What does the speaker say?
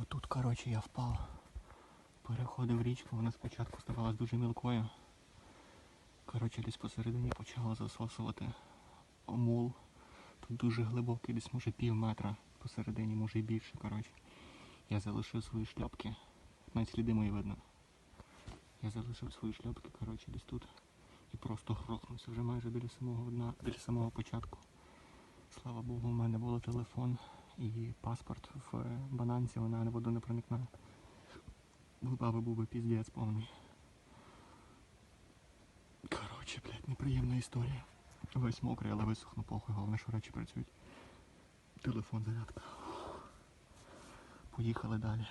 Отут, коротше, я впав. Переходив річку, вона спочатку здавалась дуже мілкою. Коротше, десь посередині почала засосувати мул. Тут дуже глибокий, десь може пів метра посередині, може і більше, коротше. Я залишив свої шльопки. Навіть сліди мої видно. Я залишив свої шльопки, коротше, десь тут. І просто грохнувся вже майже біля самого дна, біля самого початку. Слава Богу, у мене був телефон і паспорт в е, бананці, вона не воду не проникне. Випав був би піздець повний. Коротше, блядь, неприємна історія. Весь мокрий, але висохну похуй, головне, що речі працюють. Телефон зарядка. Поїхали далі.